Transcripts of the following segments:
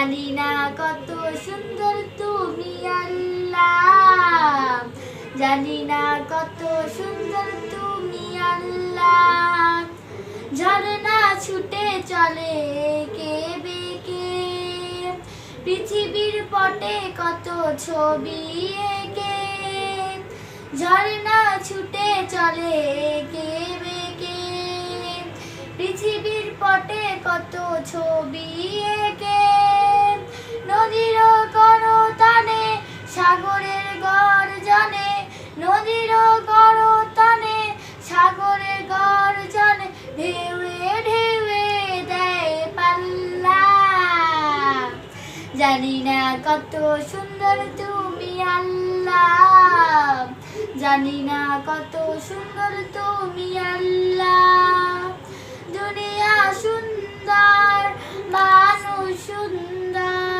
জানি না কত সুন্দর তুমি আল্লাহ। জানি না কত সুন্দর তুমি আল্লাহ। ঝর্ণা ছুটে চলে কে বেকে। পৃথিবীর পটে কত ছবি এঁকে। ঝর্ণা ছুটে চলে কে বেকে। পৃথিবীর পটে কত ছবি নদীর করতানে সাগরের গর্জনে নদীর করতানে সাগরের গর্জনে ঢেউয়ে ঢেউয়ে দেয় পাল্লা। জানি না কত সুন্দর তুমি আল্লাহ। জানি না কত সুন্দর তুমি আল্লাহ। দুনিয়া সুন্দর, মানুষ সুন্দর।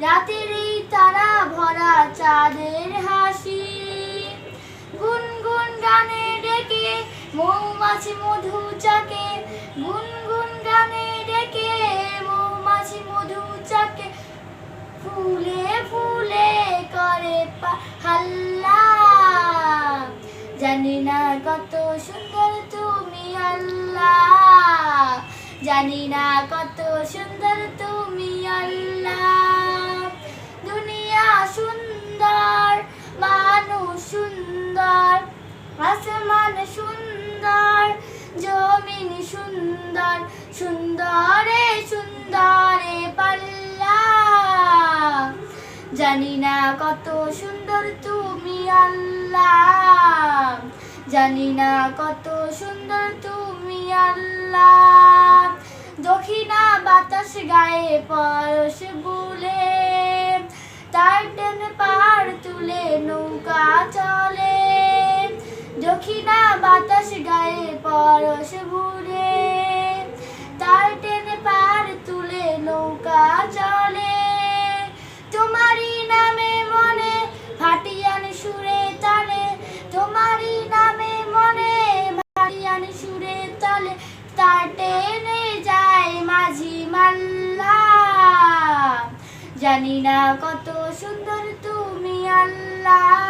রাতের এই তারা ভরা চাঁদের হাসি। গুনগুন গানে ডেকে মৌমাছি মধু চাকে। গুনগুন গানে ডেকে মৌমাছি মধু চাকে। ফুলে ফুলে করে হাল্লা। জানি না কত সুন্দর তুমি আল্লাহ জানি না কত সুন্দর তুমি আসমান সুন্দর, জমিন সুন্দর, সুন্দরে সুন্দরে পাল্লা। জানি না কত সুন্দর তুমি আল্লাহ। জানি না কত সুন্দর তুমি আল্লাহ। দক্ষিণা বাতাস গায়ে পরশ বুলে, তার পার তুলে নৌকা চলে। দক্ষিণা বাতাস গায়ে পরশ বুলে তার টেনে পার তুলে নৌকা চলে। তোমারই নামে মনে ভাটিয়ান সুরে তালে, তোমারই নামে মনে ভাটিয়ান সুরে তালে। তার টেনে যায় মাঝি মাল্লা, জানি না কত সুন্দর তুমি আল্লাহ